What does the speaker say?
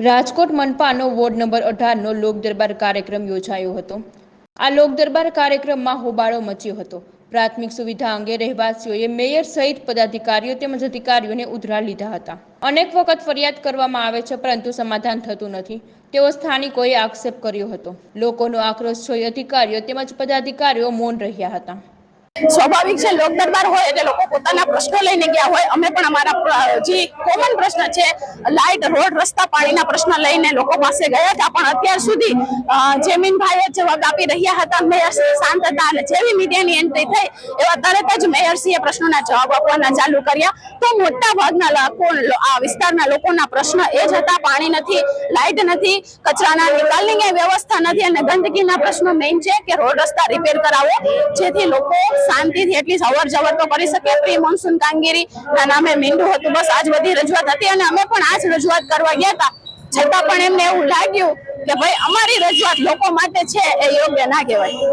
રાજકોટ મનપાનો ward number અઢારનો લોકદરબાર કાર્યક્રમ યોજાયો હતો. આ લોકદરબાર કાર્યક્રમમાં હોબાળો મચ્યો હતો. પ્રાથમિક સુવિધા અંગે રહેવાસીઓએ મેયર સહિત પદાધિકારીઓ તેમજ અધિકારીઓને ઉધરા લીધા હતા. અનેક વખત ફરિયાદ કરવામાં આવે છે, પરંતુ સમાધાન થતું નથી. તેવો સ્થાનિકોએ આક્ષેપ કર્યો હતો. લોકોનો આક્રોશ જોઈ અધિકારીઓ તેમજ પદાધિકારીઓ મૌન રહ્યા હતા. સ્વાભાવિક છે, લોક દરબાર હોય એટલે લોકો પોતાના પ્રશ્નો લઈને ગયા હોય. અમે પણ અમારા જે કોમન પ્રશ્ન છે લાઇટ રોડ રસ્તા પાણીના પ્રશ્ન લઈને લોકો પાસે ગયા હતા. પણ અત્યાર સુધી જમીનભાઈએ જવાબ આપી રહ્યા હતા. મેયરશ્રી શાંત હતા અને જેવી મીડિયાની એન્ટ્રી થઈ, એવા તરત જ મેયરશ્રીએ પ્રશ્નોના જવાબ આપવાના ચાલુ કર્યા. તો મોટા ભાગના લોકો, આ વિસ્તારના લોકોના પ્રશ્ન એ જ હતા. પાણી નથી લાઇટ નથી, કચરાના નિકાલની વ્યવસ્થા નથી અને ગંદકીના પ્રશ્નો મેઇન છે કે રોડ રસ્તા રિપેર કરાવો. જેથી લોકો શાંતિથી એટલી અવર જવર તો કરી શકે પ્રી મોન્સૂન કામગીરી ના નામે મીંડું હતું. બસ આજ બધી રજૂઆત હતી અને અમે પણ આજ રજૂઆત કરવા ગયા હતા. છતાં પણ એમને એવું લાગ્યું કે ભાઈ અમારી રજૂઆત લોકો માટે છે, એ યોગ્ય ના કહેવાય.